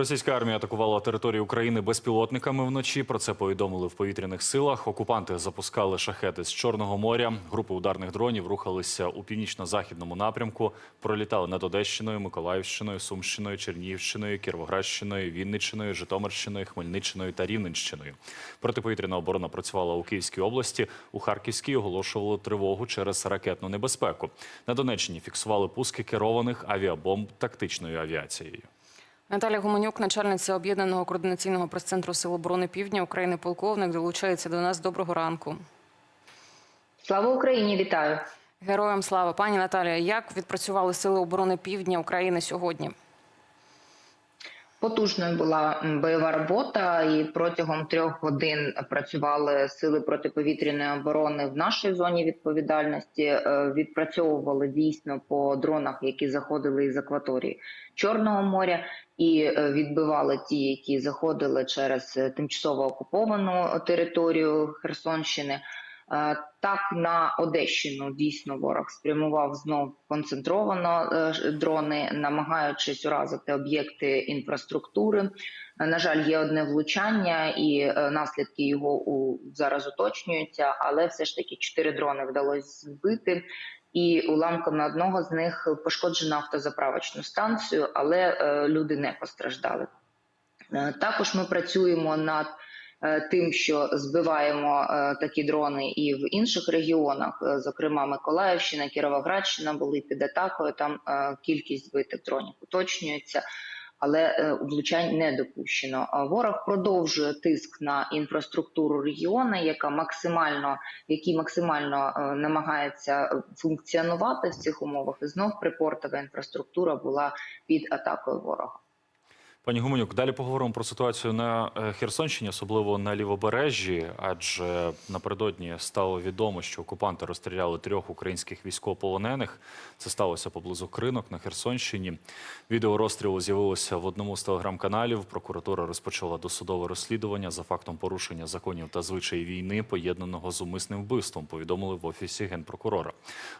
Російська армія атакувала територію України безпілотниками вночі. Про це повідомили в повітряних силах. Окупанти запускали шахети з Чорного моря. Групи ударних дронів рухалися у північно-західному напрямку. Пролітали над Одещиною, Миколаївщиною, Сумщиною, Чернігівщиною, Кіровоградщиною, Вінниччиною, Житомирщиною, Хмельниччиною та Рівненщиною. Протиповітряна оборона працювала у Київській області. У Харківській оголошували тривогу через ракетну небезпеку. На Донеччині фіксували пуски керованих авіабомб тактичною авіацією. Наталя Гуменюк, начальниця об'єднаного координаційного прес-центру Сил оборони Півдня України, полковник, долучається до нас. Доброго ранку. Слава Україні, вітаю. Героям слава, пані Наталія. Як відпрацювали сили оборони Півдня України сьогодні? Потужною була бойова робота, і протягом трьох годин працювали сили протиповітряної оборони в нашій зоні відповідальності. е, Відпрацьовували дійсно по дронах, які заходили із акваторії Чорного моря, і е, відбивали ті, які заходили через е, тимчасово окуповану територію Херсонщини. Е, Так, на Одещину дійсно ворог спрямував знов концентровано е, дрони, намагаючись уразити об'єкти інфраструктури. Е, На жаль, є одне влучання, і наслідки його зараз уточнюються, але все ж таки чотири дрони вдалося збити. І уламками одного з них пошкоджено автозаправочну станцію, але люди не постраждали. Також ми працюємо над тим, що збиваємо е, такі дрони і в інших регіонах, е, зокрема Миколаївщина, Кіровоградщина були під атакою. Там е, кількість збитих дронів уточнюється, але е, влучань не допущено. Ворог продовжує тиск на інфраструктуру регіону, яка максимально, який максимально е, намагається функціонувати в цих умовах. І знов припортова інфраструктура була під атакою ворога. Пані Гуменюк, далі поговоримо про ситуацію на е, Херсонщині, особливо на лівобережжі, адже напередодні стало відомо, що окупанти розстріляли трьох українських військовополонених. Це сталося поблизу Кринок на Херсонщині. Відео розстрілу з'явилося в одному з телеграм-каналів. Прокуратура розпочала досудове розслідування за фактом порушення законів та звичаїв війни, поєднаного з умисним вбивством. Повідомили в офісі генпрокурора.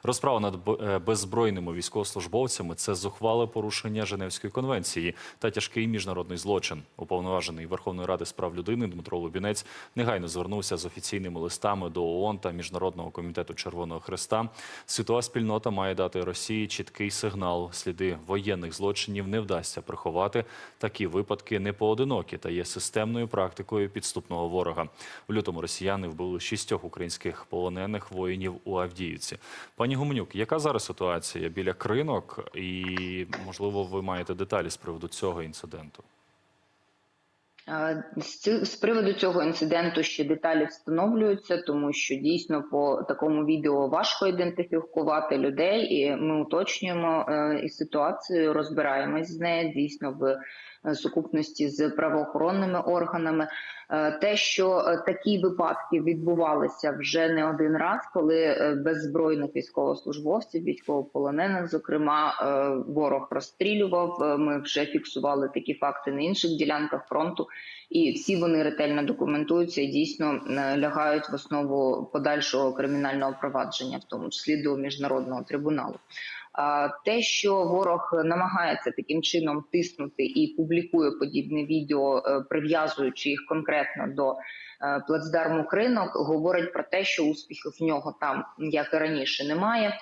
Розправа над е, беззбройними військовослужбовцями це зухвале порушення Женевської конвенції та тяжкий міжнародний злочин. Уповноважений Верховної Ради з прав людини Дмитро Лубінець негайно звернувся з офіційними листами до ООН та Міжнародного комітету Червоного Хреста. Світова спільнота має дати Росії чіткий сигнал. Сліди воєнних злочинів не вдасться приховати. Такі випадки не поодинокі та є системною практикою підступного ворога. В лютому росіяни вбили шістьох українських полонених воїнів у Авдіївці. Пані Гуменюк, яка зараз ситуація біля кринок? І можливо, ви маєте деталі з приводу цього інциденту? Е, З приводу цього інциденту ще деталі встановлюються, тому що дійсно по такому відео важко ідентифікувати людей, і ми уточнюємо е, і ситуацію, розбираємось з нею. Дійсно в сукупності з правоохоронними органами. Е, Те, що е, такі випадки відбувалися вже не один раз, коли е, беззбройних військовослужбовців, військовополонених, зокрема, е, ворог розстрілював. Е, Ми вже фіксували такі факти на інших ділянках фронту, і всі вони ретельно документуються і дійсно е, лягають в основу подальшого кримінального провадження, в тому числі до міжнародного трибуналу. Те, що ворог намагається таким чином тиснути і публікує подібне відео, е, прив'язуючи їх конкретно до е, плацдарму кринок, говорить про те, що успіхів в нього там, як і раніше, немає.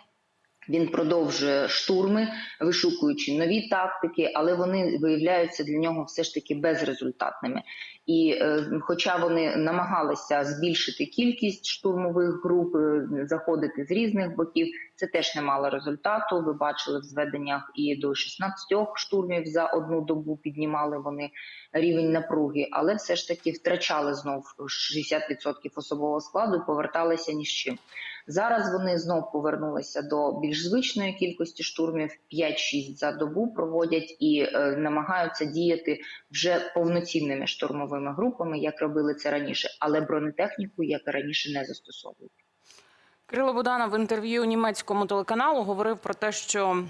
Він продовжує штурми, вишукуючи нові тактики, але вони виявляються для нього все ж таки безрезультатними. І е, хоча вони намагалися збільшити кількість штурмових груп, е, заходити з різних боків, це теж не мало результату. Ви бачили в зведеннях і до 16 штурмів за одну добу піднімали вони рівень напруги, але все ж таки втрачали знов 60% особового складу поверталися ні з чим. Зараз вони знов повернулися до більш звичної кількості штурмів 5-6 за добу проводять і е, намагаються діяти вже повноцінними штурмовими групами, як робили це раніше, але бронетехніку, як і раніше, не застосовують. Кирило Буданов в інтерв'ю німецькому телеканалу говорив про те, що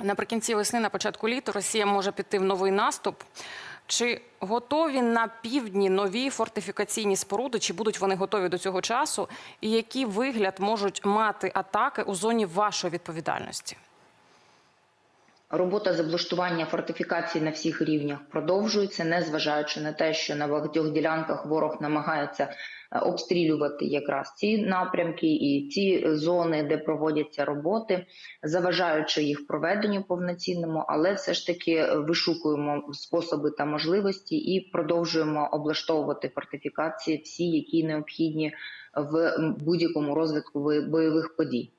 наприкінці весни, на початку літа, Росія може піти в новий наступ. Чи готові на півдні нові фортифікаційні споруди? Чи будуть вони готові до цього часу? І який вигляд можуть мати атаки у зоні вашої відповідальності? Робота з облаштування фортифікацій на всіх рівнях продовжується, незважаючи на те, що на багатьох ділянках ворог намагається обстрілювати якраз ці напрямки і ці зони, де проводяться роботи, заважаючи їх проведенню повноцінному, але все ж таки е, вишукуємо способи та можливості і продовжуємо облаштовувати фортифікації, всі, які необхідні в будь-якому розвитку ви- бойових подій.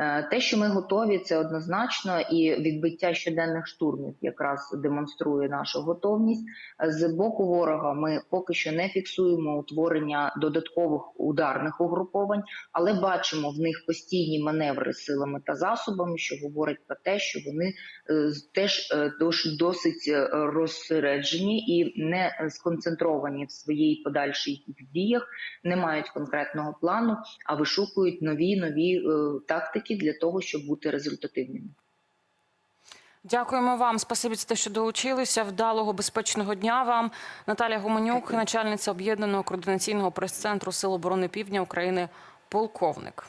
Е, Те, що ми готові, це однозначно, і відбиття щоденних штурмів якраз демонструє нашу готовність. З боку ворога ми поки що не фіксуємо утворення додаткових ударних угруповань, але бачимо в них постійні маневри силами та засобами, що говорить про те, що вони е, теж е, досить розсереджені і не сконцентровані в своїй подальшій діях, не мають конкретного плану, а вишукують нові нові е, тактики для того, щоб бути результативними. Дякуємо вам. Спасибі за те, що долучилися. Вдалого безпечного дня вам. Наталя Гуменюк, начальниця об'єднаного координаційного прес-центру Сил оборони Півдня України, полковник.